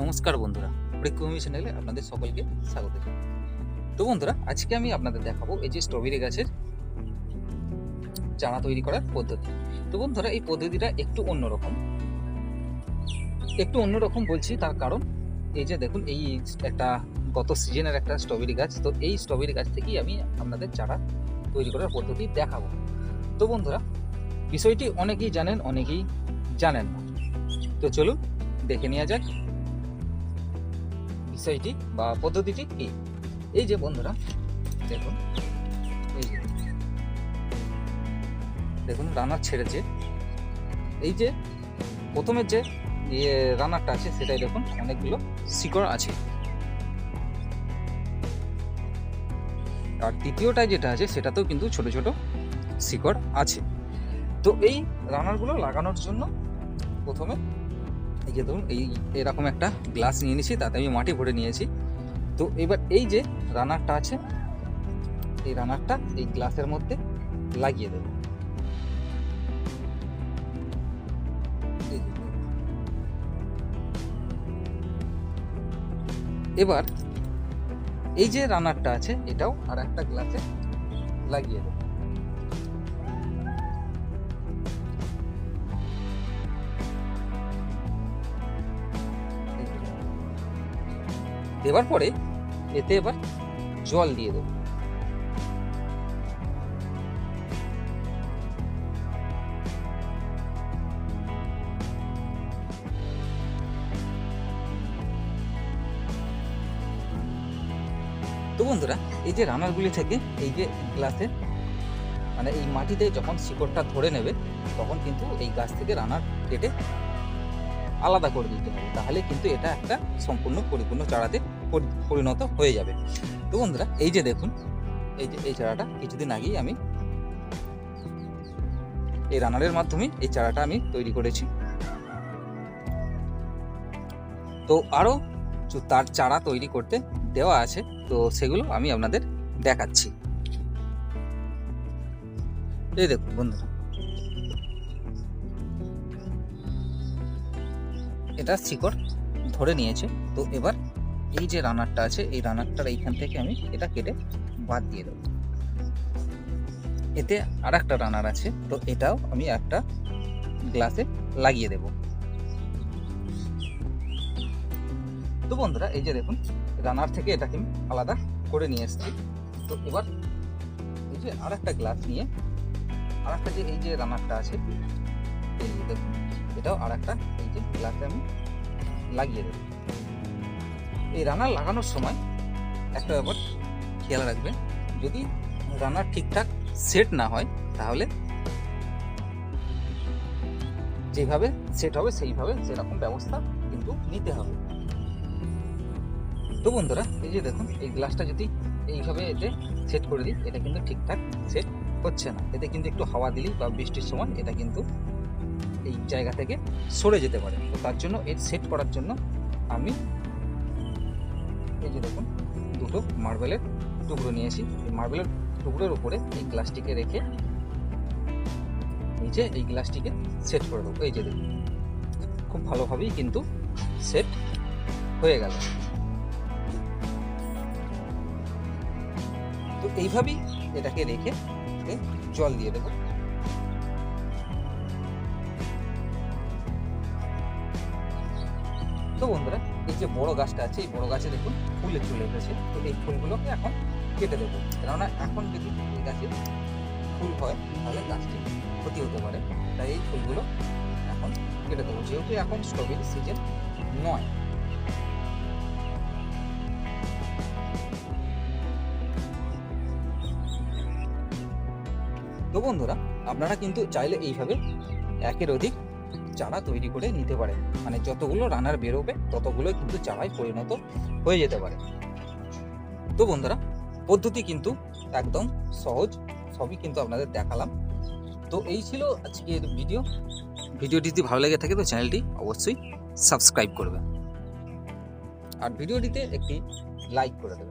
নমস্কার বন্ধুরা প্রেক্ষভূমি চ্যানেলে আপনাদের সকলকে স্বাগত তো বন্ধুরা, আজকে আমি আপনাদের দেখাবো এই যে স্ট্রবেরি গাছের চারা তৈরি করার পদ্ধতি। তো বন্ধুরা, এই পদ্ধতিটা একটু অন্যরকম। একটু অন্যরকম বলছি তার কারণ, এই যে দেখুন, এই একটা গত সিজনের একটা স্ট্রবেরি গাছ, তো এই স্ট্রবেরি গাছ থেকেই আমি আপনাদের চারা তৈরি করার পদ্ধতি দেখাবো। তো বন্ধুরা, বিষয়টি অনেকেই জানেন অনেকেই জানেন না। তো চলুন, দেখে নেওয়া যাক। বিষয়টি বা পদ্ধতিটি কি? এই যে বন্ধুরা, দেখুন, এই যে, দেখুন রানার ছেড়েছে। এই যে প্রথমের যে ইয়ে রানারটা আছে, সেটাই দেখুন, অনেকগুলো শিকড় আছে। আর দ্বিতীয়টায় যেটা আছে, সেটাতেও কিন্তু ছোট ছোট শিকড় আছে। তো এই রানারগুলো লাগানোর জন্য প্রথমে এই যে ধরুন এই এরকম একটা গ্লাস নিয়ে নিয়েছি, তাতে আমি মাটি ভরে নিয়েছি। তো এবার এই যে রানারটা আছে, এই রানারটা এই গ্লাসের মধ্যে লাগিয়ে দেব। এবার এই যে রানারটা আছে, এটাও আর একটা গ্লাসে লাগিয়ে দেব। দেওয়ার পরে এতে এবার জল দিয়ে দেবো। তো বন্ধুরা, এই যে রানারগুলি থেকে, এই যে গ্লাসে মানে এই মাটিতে যখন শিকড়টা ধরে নেবে, তখন কিন্তু এই গাছ থেকে রানার কেটে আলাদা করে দিতে হবে, তাহলে কিন্তু এটা একটা সম্পূর্ণ পরিপূর্ণ চারাতে পরিণত হয়ে যাবে। তো বন্ধুরা, এই যে দেখুন, এই যে, এই চারাটা কিছুদিন আগেই আমি এই রানারের মাধ্যমে এই চারাটা আমি তৈরি করেছি। তো আরও তার চারা তৈরি করতে দেওয়া আছে, তো সেগুলো আমি আপনাদের দেখাচ্ছি। এই দেখুন বন্ধুরা এটা শিকড় ধরে নিয়েছে। তো এবার এই যে রানারটা আছে, এই রানারটার এইখান থেকে আমি এটা কেটে বাদ দিয়ে দেবো। এতে আর একটা রানার আছে, তো এটাও আমি একটা গ্লাসে লাগিয়ে দেব। তো বন্ধুরা, এই যে দেখুন, রানার থেকে এটাকে আমি আলাদা করে নিয়ে এসেছি। তো এবার এই যে আর একটা গ্লাস নিয়ে আর একটা যে এই যে রানারটা আছে দেখুন এটাও আর একটা এই যে গ্লাসে আমি লাগিয়ে দেবো। এই রানার লাগানোর সময় একটা ব্যাপার খেয়াল রাখবেন, যদি রানার ঠিকঠাক সেট না হয়, তাহলে যেভাবে সেট হবে, সেইভাবে সেরকম ব্যবস্থা কিন্তু নিতে হবে। তো বন্ধুরা, এই যে দেখুন, এই গ্লাসটা যদি এইভাবে এতে সেট করে দিই, এটা কিন্তু ঠিকঠাক সেট হচ্ছে না। এতে কিন্তু একটু হাওয়া দিলেই বা বৃষ্টির সময় এটা কিন্তু এই জায়গা থেকে সরে যেতে পারে। তো তার জন্য এর সেট করার জন্য আমি এই যে দেখুন, দুটো মার্বেলের টুকরো নিয়েছি। এই মার্বেলের টুকরোর উপরে এই গ্লাসটিকে রেখে নিচে এই গ্লাসটিকে সেট করে দেবো। এই যে দেখুন, খুব ভালোভাবেই কিন্তু সেট হয়ে গেল। তো এইভাবেই এটাকে রেখে জল দিয়ে দেবো। তো বন্ধুরা, এই যে বড় গাছটা আছে, এই বড় গাছে দেখুন ফুলে চলে এসেছে। তো এই ফুলগুলোকে এখন কেটে দেবো। কেননা এখন যদি এই গাছে ফুল হয়, তাহলে গাছটি ক্ষতি হতে পারে। তাই এই ফুলগুলো এখন কেটে দেবো। যেহেতু এখন স্ট্রবেরি সিজন নয়। তো বন্ধুরা, আপনারা কিন্তু চাইলে এইভাবে একের অধিক চারা তৈরি করে নিতে পারেন মানে যতগুলো রানার বেরোবে ততগুলো কিন্তু চারায় পরিণত হয়ে যেতে পারে। তো বন্ধুরা, পদ্ধতি কিন্তু একদম সহজ, সবই কিন্তু আপনাদের দেখালাম। তো এই ছিল আজকের ভিডিও। ভিডিওটি যদি ভালো লেগে থাকে, তো চ্যানেলটি অবশ্যই সাবস্ক্রাইব করবে আর ভিডিওটিতে একটি লাইক করে দেবেন।